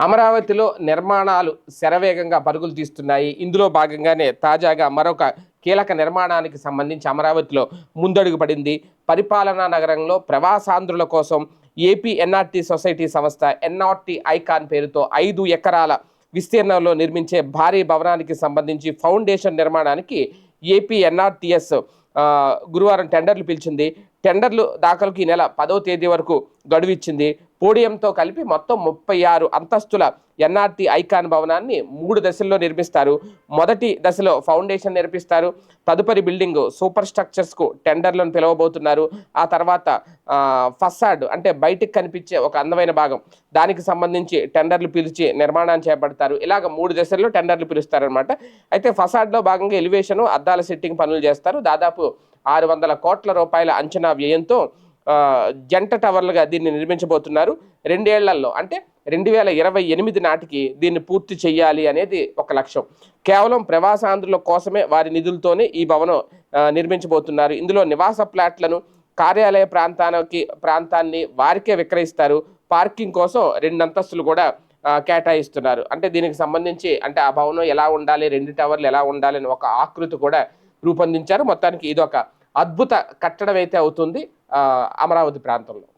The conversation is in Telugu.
అమరావతిలో నిర్మాణాలు శరవేగంగా పరుగులు తీస్తున్నాయి. ఇందులో భాగంగానే తాజాగా మరొక కీలక నిర్మాణానికి సంబంధించి అమరావతిలో ముందడుగు పడింది. పరిపాలనా నగరంలో ప్రవాసాంధ్రుల కోసం ఏపీ ఎన్ఆర్టీ సొసైటీ సంస్థ ఎన్ఆర్టీ ఐకాన్ పేరుతో ఐదు ఎకరాల విస్తీర్ణంలో నిర్మించే భారీ భవనానికి సంబంధించి ఫౌండేషన్ నిర్మాణానికి ఏపీ ఎన్ఆర్టీఎస్ గురువారం టెండర్లు పిలిచింది. టెండర్లు దాఖలుకి ఈ నెల పదో తేదీ వరకు గడువిచ్చింది పోడియంతో కలిపి మొత్తం ముప్పై ఆరు అంతస్తుల ఎన్ఆర్టీ ఐకాన్ భవనాన్ని మూడు దశల్లో నిర్మిస్తారు. మొదటి దశలో ఫౌండేషన్ నిర్మిస్తారు తదుపరి బిల్డింగ్ సూపర్ స్ట్రక్చర్స్కు టెండర్లను పిలవబోతున్నారు. ఆ తర్వాత ఫసాడ్ అంటే బయటికి కనిపించే ఒక అందమైన భాగం. దానికి సంబంధించి టెండర్లు పిలిచి నిర్మాణాన్ని చేపడతారు. ఇలాగ మూడు దశల్లో టెండర్లు పిలుస్తారనమాట అయితే ఫసాడ్లో భాగంగా ఎలివేషను అద్దాల సెట్టింగ్ పనులు చేస్తారు. దాదాపు ఆరు వందల కోట్ల రూపాయల అంచనా వ్యయంతో జంట టవర్లుగా దీన్ని నిర్మించబోతున్నారు. రెండేళ్ళలో అంటే రెండు వేల ఇరవై ఎనిమిది నాటికి దీన్ని పూర్తి చేయాలి అనేది ఒక లక్ష్యం. కేవలం ప్రవాసాంధ్రుల కోసమే వారి నిధులతోనే ఈ భవనం నిర్మించబోతున్నారు. ఇందులో నివాస ప్లాట్లను కార్యాలయ ప్రాంతానికి ప్రాంతాన్ని వారికే విక్రయిస్తారు. పార్కింగ్ కోసం రెండు అంతస్తులు కూడా కేటాయిస్తున్నారు. అంటే దీనికి సంబంధించి అంటే ఆ భవనం ఎలా ఉండాలి రెండు టవర్లు ఎలా ఉండాలి అని ఒక ఆకృతి కూడా రూపొందించారు. మొత్తానికి ఇది ఒక అద్భుత కట్టడం అయితే అవుతుంది. అమరావతి ప్రాంతంలో.